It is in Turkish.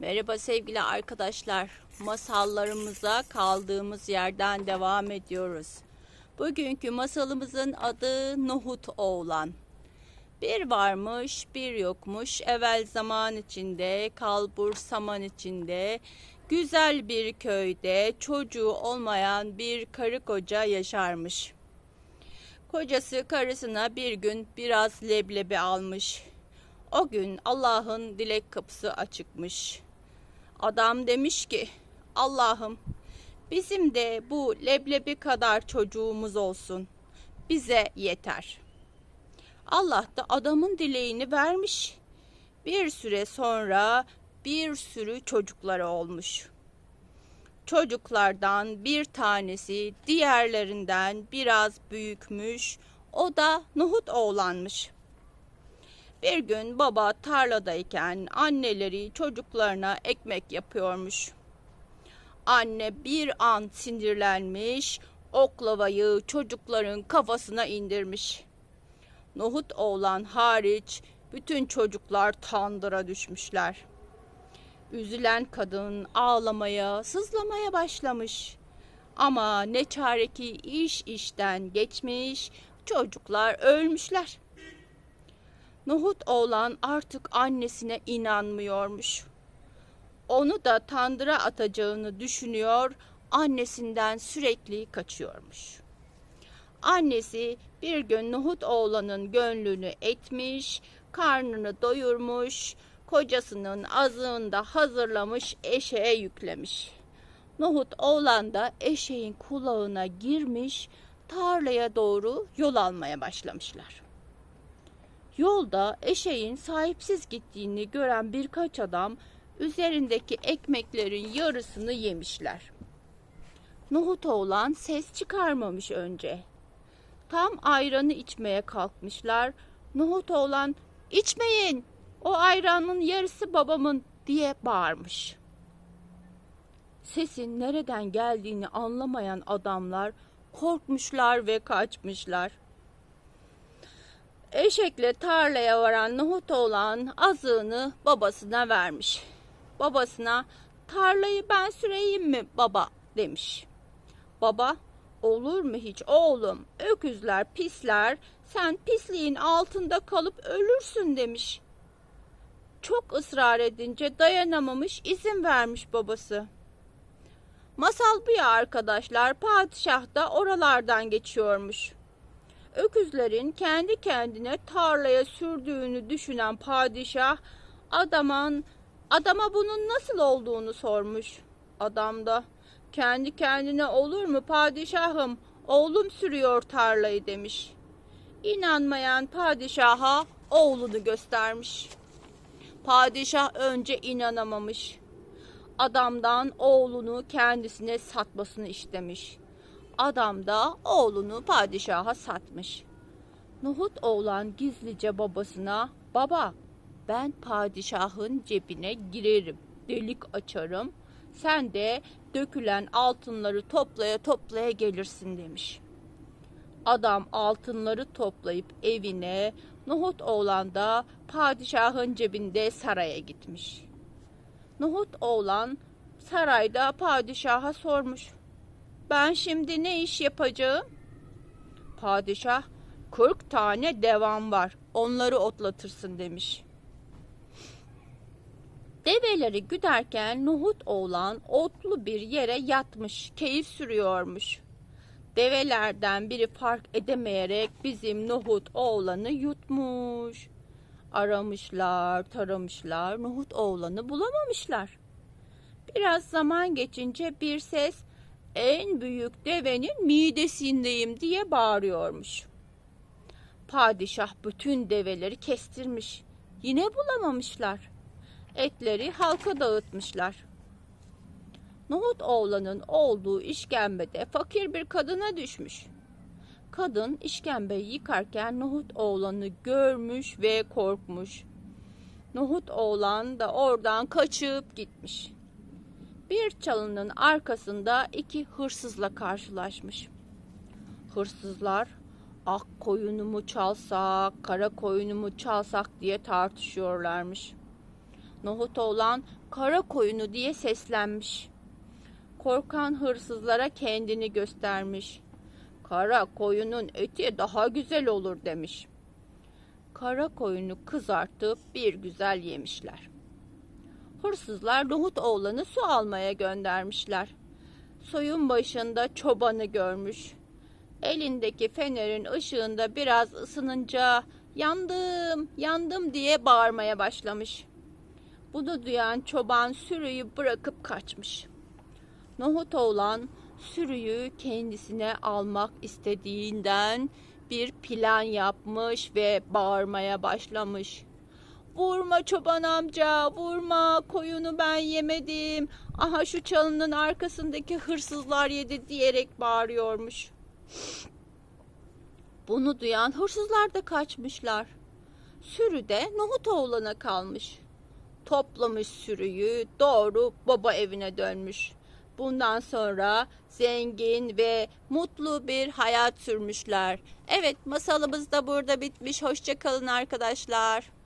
Merhaba sevgili arkadaşlar. Masallarımıza kaldığımız yerden devam ediyoruz. Bugünkü masalımızın adı Nohut Oğlan. Bir varmış, bir yokmuş. Evvel zaman içinde, kalbur saman içinde, güzel bir köyde çocuğu olmayan bir karı koca yaşarmış. Kocası karısına bir gün biraz leblebi almış. O gün Allah'ın dilek kapısı açıkmış. Adam demiş ki Allah'ım bizim de bu leblebi kadar çocuğumuz olsun. Bize yeter. Allah da adamın dileğini vermiş. Bir süre sonra bir sürü çocukları olmuş. Çocuklardan bir tanesi diğerlerinden biraz büyükmüş. O da Nuhut oğlanmış. Bir gün baba tarladayken anneleri çocuklarına ekmek yapıyormuş. Anne bir an sinirlenmiş, oklavayı çocukların kafasına indirmiş. Nohut oğlan hariç bütün çocuklar tandıra düşmüşler. Üzülen kadın ağlamaya, sızlamaya başlamış. Ama ne çare ki iş işten geçmiş, çocuklar ölmüşler. Nohut oğlan artık annesine inanmıyormuş. Onu da tandıra atacağını düşünüyor, annesinden sürekli kaçıyormuş. Annesi bir gün Nohut oğlanın gönlünü etmiş, karnını doyurmuş, kocasının azığını da hazırlamış eşeğe yüklemiş. Nohut oğlan da eşeğin kulağına girmiş, tarlaya doğru yol almaya başlamışlar. Yolda eşeğin sahipsiz gittiğini gören birkaç adam üzerindeki ekmeklerin yarısını yemişler. Nohut oğlan ses çıkarmamış önce. Tam ayranı içmeye kalkmışlar. Nohut oğlan içmeyin o ayranın yarısı babamın diye bağırmış. Sesin nereden geldiğini anlamayan adamlar korkmuşlar ve kaçmışlar. Eşekle tarlaya varan Nuhut olan azığını babasına vermiş. Babasına tarlayı ben süreyim mi baba demiş. Baba olur mu hiç oğlum öküzler pisler sen pisliğin altında kalıp ölürsün demiş. Çok ısrar edince dayanamamış izin vermiş babası. Masal bu ya arkadaşlar padişah da oralardan geçiyormuş öküzlerin kendi kendine tarlaya sürdüğünü düşünen padişah adamın adama bunun nasıl olduğunu sormuş. Adam da kendi kendine olur mu padişahım oğlum sürüyor tarlayı demiş. İnanmayan padişaha oğlunu göstermiş. Padişah önce inanamamış. Adamdan oğlunu kendisine satmasını istemiş. Adam da oğlunu padişaha satmış. Nuhut oğlan gizlice babasına baba ben padişahın cebine girerim delik açarım sen de dökülen altınları toplaya toplaya gelirsin demiş. Adam altınları toplayıp evine Nuhut oğlan da padişahın cebinde saraya gitmiş. Nuhut oğlan sarayda padişaha sormuş. Ben şimdi ne iş yapacağım? Padişah, kırk tane devam var. Onları otlatırsın demiş. Develeri güderken Nuhut oğlan otlu bir yere yatmış, keyif sürüyormuş. Develerden biri fark edemeyerek bizim Nuhut oğlanı yutmuş. Aramışlar, taramışlar, Nuhut oğlanı bulamamışlar. Biraz zaman geçince bir ses en büyük devenin midesindeyim diye bağırıyormuş. Padişah bütün develeri kestirmiş. Yine bulamamışlar. Etleri halka dağıtmışlar. Nohut oğlanın olduğu işkembede fakir bir kadına düşmüş. Kadın işkembeyi yıkarken Nohut oğlanı görmüş ve korkmuş. Nohut oğlan da oradan kaçıp gitmiş bir çalının arkasında iki hırsızla karşılaşmış. Hırsızlar ak koyunu mu çalsak, kara koyunu mu çalsak diye tartışıyorlarmış. Nohut oğlan kara koyunu diye seslenmiş. Korkan hırsızlara kendini göstermiş. Kara koyunun eti daha güzel olur demiş. Kara koyunu kızartıp bir güzel yemişler. Hırsızlar Nohut oğlanı su almaya göndermişler. Soyun başında çobanı görmüş. Elindeki fenerin ışığında biraz ısınınca yandım, yandım diye bağırmaya başlamış. Bunu duyan çoban sürüyü bırakıp kaçmış. Nohut oğlan sürüyü kendisine almak istediğinden bir plan yapmış ve bağırmaya başlamış. Vurma çoban amca, vurma koyunu ben yemedim. Aha şu çalının arkasındaki hırsızlar yedi diyerek bağırıyormuş. Bunu duyan hırsızlar da kaçmışlar. Sürü de Nohut oğlana kalmış. Toplamış sürüyü doğru baba evine dönmüş. Bundan sonra zengin ve mutlu bir hayat sürmüşler. Evet masalımız da burada bitmiş. Hoşça kalın arkadaşlar.